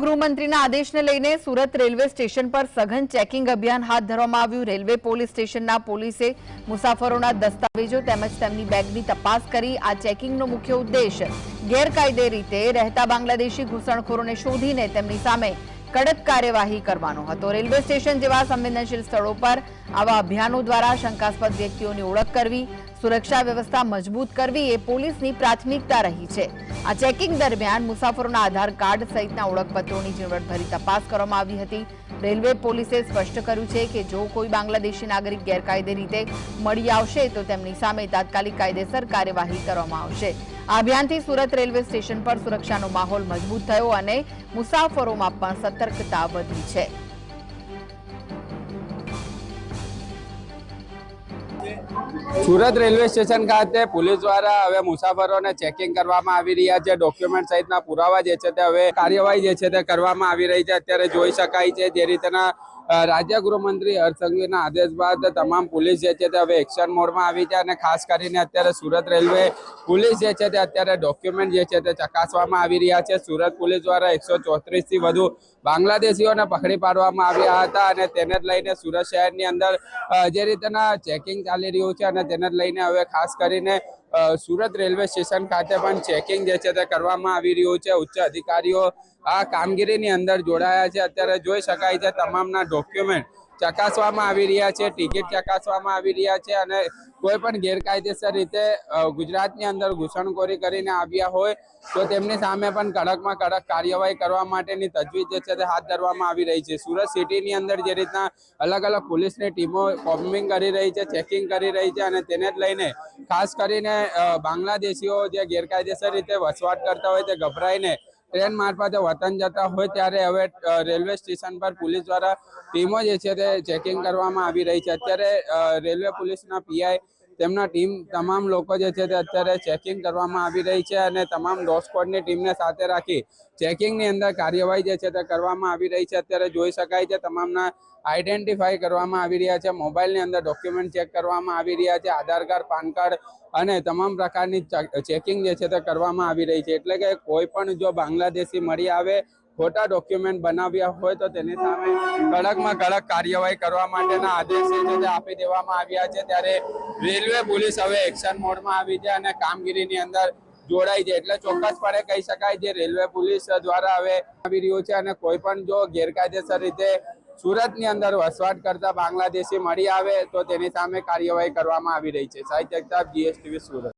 ગૃહમંત્રીના આદેશને લઈને Surat railway station પર સઘન ચેકિંગ અભિયાન હાથ ધરવામાં આવ્યું. રેલવે પોલીસ સ્ટેશનના પોલીસે મુસાફરોના દસ્તાવેજો તેમજ તેમની બેગની તપાસ કરી. આ ચેકિંગનો મુખ્ય ઉદ્દેશ ગેરકાયદે રીતે રહેતા બાંગ્લાદેશી ઘૂસણખોરોને શોધીને તેમની સામે કડક કાર્યવાહી કરવાનો હતો. રેલવે સ્ટેશન જેવા સંવેદનશીલ સ્થળો પર આવા અભિયાનો દ્વારા શંકાસ્પદ વ્યક્તિઓની ઓળખ કરવી સુરક્ષા વ્યવસ્થા મજબૂત કરવી એ પોલીસની પ્રાથમિકતા રહી છે. આ ચેકિંગ દરમિયાન મુસાફરોના આધાર કાર્ડ સહિતના ઓળખપત્રોની ઝીણવટભરી તપાસ કરવામાં આવી હતી. રેલવે પોલીસે સ્પષ્ટ કર્યું છે કે જો કોઈ બાંગ્લાદેશી નાગરિક ગેરકાયદે રીતે મળી આવશે તો તેમની સામે તાત્કાલિક કાયદેસર કાર્યવાહી કરવામાં આવશે. આ અભિયાનથી સુરત રેલવે સ્ટેશન પર સુરક્ષાનો માહોલ મજબૂત થયો અને મુસાફરોમાં પણ સતર્કતા વધી છે. સુરત રેલવે સ્ટેશન ખાતે પોલીસ દ્વારા હવે મુસાફરોને ચેકિંગ કરવામાં આવી રહ્યા છે. ડોક્યુમેન્ટ સહિતના પુરાવા જે છે તે હવે કાર્યવાહી જે છે તે કરવામાં આવી રહી છે. અત્યારે જોઈ શકાય છે જે રીતના રાજ્ય ગૃહમંત્રી હર્ષ આદેશ બાદ તમામ પોલીસ જે છે તે હવે એક્શન મોડમાં આવી છે અને ખાસ કરીને અત્યારે સુરત રેલવે પોલીસ જે છે તે અત્યારે ડોક્યુમેન્ટ જે છે તે ચકાસવામાં આવી રહ્યા છે. સુરત પોલીસ દ્વારા એકસો થી વધુ બાંગ્લાદેશીઓને પકડી પાડવામાં આવ્યા હતા અને તેને જ લઈને સુરત શહેરની અંદર જે રીતના ચેકિંગ ચાલી રહ્યું છે અને તેને જ લઈને હવે ખાસ કરીને સુરત રેલવે સ્ટેશન ખાતે પણ ચેકિંગ જે છે તે કરવામાં આવી રહ્યું છે. ઉચ્ચ અધિકારીઓ આ કામગીરીની અંદર જોડાયા છે. અત્યારે જોઈ શકાય છે, તમામના ડોક્યુમેન્ટ ચકાસવામાં આવી રહ્યા છે, ટિકિટ ચકાસવામાં આવી રહ્યા છે અને કોઈ પણ ગેરકાયદેસર રીતે ગુજરાતની અંદર ઘૂસણખોરી કરીને આવ્યા હોય, તો તેમની સામે પણ કડકમાં કડક કાર્યવાહી કરવા માટેની તજવીજ જે છે તે હાથ ધરવામાં આવી રહી છે. સુરત સિટીની અંદર જે રીતના અલગ અલગ પોલીસની ટીમો ફોર્મિંગ કરી રહી છે, ચેકિંગ કરી રહી છે અને તેને જ લઈને ખાસ કરીને બાંગ્લાદેશીઓ જે ગેરકાયદેસર રીતે વસવાટ કરતા હોય તે ગભરાઈને ટ્રેન મારફતે વતન જતા હોય ત્યારે હવે રેલવે સ્ટેશન પર પોલીસ દ્વારા ટીમો જે છે તે ચેકિંગ કરવામાં આવી રહી છે. અત્યારે રેલવે પોલીસના પીઆઈ તેમના ટીમ તમામ લોકો જે છે તે અત્યારે ચેકિંગ કરવામાં આવી રહી છે અને તમામ ડોગ સ્ક્વોડની ટીમને સાથે રાખી ચેકિંગની અંદર કાર્યવાહી જે છે તે કરવામાં આવી રહી છે. અત્યારે જોઈ શકાય છે તમામના આઈડેન્ટિફાઈ કરવામાં આવી રહ્યા છે. મોબાઈલની અંદર ડોક્યુમેન્ટ ચેક કરવામાં આવી રહ્યા છે. આધાર કાર્ડ, પાન કાર્ડ અને તમામ પ્રકારની ચેકિંગ જે છે તે કરવામાં આવી રહી છે. એટલે કે કોઈ પણ જો બાંગ્લાદેશી મળી આવે ખોટા ડોક્યુમેન્ટ બનાવ્યા હોય તો તેની સામે કડકમાં કડક કાર્યવાહી કરવા માટેના આદેશ આપી દેવામાં આવ્યા છે. ત્યારે રેલવે પોલીસ હવે એક્શન મોડમાં આવી છે અને કામગીરીની અંદર જોડાઈ છે. એટલે ચોક્કસપણે કહી શકાય જે રેલવે પોલીસ દ્વારા હવે આવી રહ્યું છે અને કોઈ પણ જો ગેરકાયદેસર રીતે સુરતની અંદર વસવાટ કરતા બાંગ્લાદેશી મળી આવે તો તેની સામે કાર્યવાહી કરવામાં આવી રહી છે. સાહિત્ય જીએસટીવી સુરત.